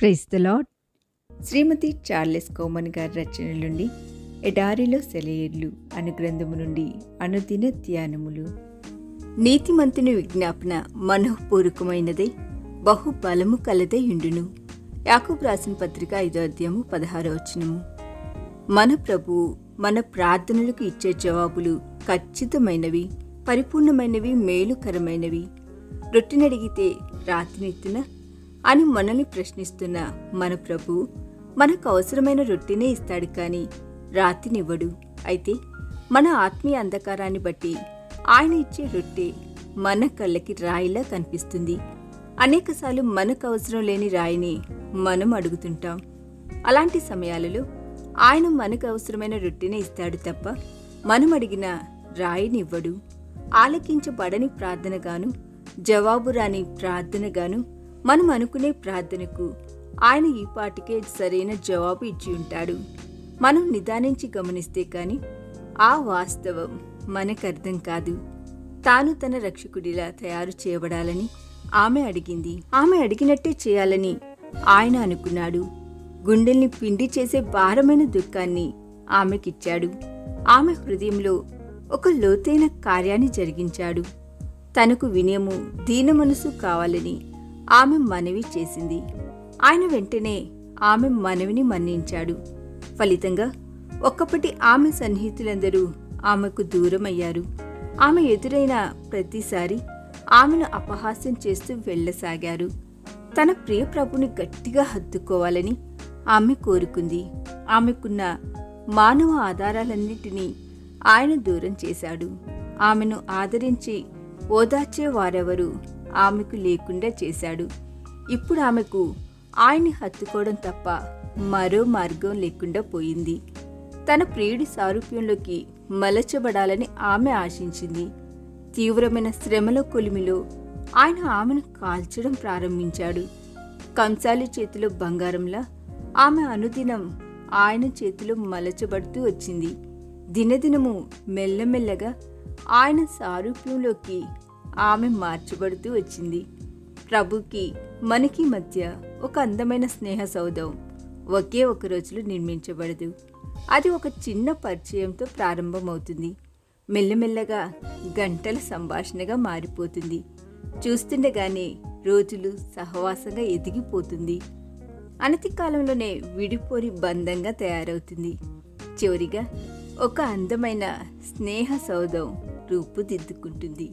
Praise the Lord Srimati Charles Cowman గారి రచన నుండి ఎడారిలో సెలయేర్లు అను గ్రంథము నుండి అనుదిన ధ్యానములు. నీతిమంతుని విజ్ఞాపన మనఃపూర్వకమైనదై బహుబలము కలదై ఉండును యాకూబ్ రాసిన పత్రిక ఐదో అధ్యాయము పదహారో వచనము. మన ప్రభువు మన ప్రార్థనలకు ఇచ్చే జవాబులు ఖచ్చితమైనవి పరిపూర్ణమైనవి మేలుకరమైనవి. రొట్టెనడిగితే రాత్రినిత్తున అని మనల్ని ప్రశ్నిస్తున్న మన ప్రభు మనకు అవసరమైన రొట్టెనే ఇస్తాడు కానీ రాతినివ్వడు. అయితే మన ఆత్మీయ అంధకారాన్ని బట్టి ఆయన ఇచ్చే రొట్టె మన కళ్ళకి రాయిలా కనిపిస్తుంది. అనేకసార్లు మనకు అవసరం లేని రాయిని మనం అడుగుతుంటాం. అలాంటి సమయాలలో ఆయన మనకు అవసరమైన రొట్టెనే ఇస్తాడు తప్ప మనం అడిగిన రాయినివ్వడు. ఆలకించబడని ప్రార్థనగాను జవాబు రాని ప్రార్థనగాను మనం అనుకునే ప్రార్థనకు ఆయన ఈ పాటికే సరైన జవాబు ఇచ్చి ఉంటాడు. మనం నిదానించి గమనిస్తే కాని ఆ వాస్తవం మనకు అర్థం కాదు. తాను తన రక్షకుడిలా తయారు చేయబడాలని ఆమె అడిగింది. ఆమె అడిగినట్టే చేయాలని ఆయన అనుకున్నాడు. గుండెల్ని పిండి చేసే భారమైన దుఃఖాన్ని ఆమెకిచ్చాడు. ఆమె హృదయంలో ఒక లోతైన కార్యాన్ని జరిగించాడు. తనకు వినయము దీన మనసు కావాలని ఆమె మనవి చేసింది. ఆయన వెంటనే ఆమె మనవిని మన్నించాడు. ఫలితంగా ఒక్కప్పటి ఆమె సన్నిహితులందరూ ఆమెకు దూరమయ్యారు. ఆమె ఎదురైన ప్రతిసారి ఆమెను అపహాస్యం చేస్తూ వెళ్ళసాగారు. తన ప్రియ ప్రభుని గట్టిగా హత్తుకోవాలని ఆమె కోరుకుంది. ఆమెకున్న మానవ ఆధారాలన్నింటినీ ఆయన దూరం చేశాడు. ఆమెను ఆదరించి ఓదార్చే వారెవరు ఆమెకు లేకుండా చేశాడు. ఇప్పుడు ఆమెకు ఆయన్ని హత్తుకోవడం తప్ప మరో మార్గం లేకుండా పోయింది. తన ప్రియుడి సారూప్యంలోకి మలచబడాలని ఆమె ఆశించింది. తీవ్రమైన శ్రమల కొలిమిలో ఆయన ఆమెను కాల్చడం ప్రారంభించాడు. కంసాలి చేతిలో బంగారంలా ఆమె అనుదినం ఆయన చేతిలో మలచబడుతూ వచ్చింది. దినదినము మెల్లమెల్లగా ఆయన సారూప్యంలోకి ఆమె మార్చబడుతూ వచ్చింది. ప్రభుకి మనకి మధ్య ఒక అందమైన స్నేహ సౌధం ఒకే ఒక రోజులో నిర్మించబడదు. అది ఒక చిన్న పరిచయంతో ప్రారంభమవుతుంది. మెల్లమెల్లగా గంటల సంభాషణగా మారిపోతుంది. చూస్తుండగానే రోజులు సహవాసంగా ఎదిగిపోతుంది. అనతి కాలంలోనే విడిపోరి బంధంగా తయారవుతుంది. చివరిగా ఒక అందమైన స్నేహ సౌధం రూపుదిద్దుకుంటుంది.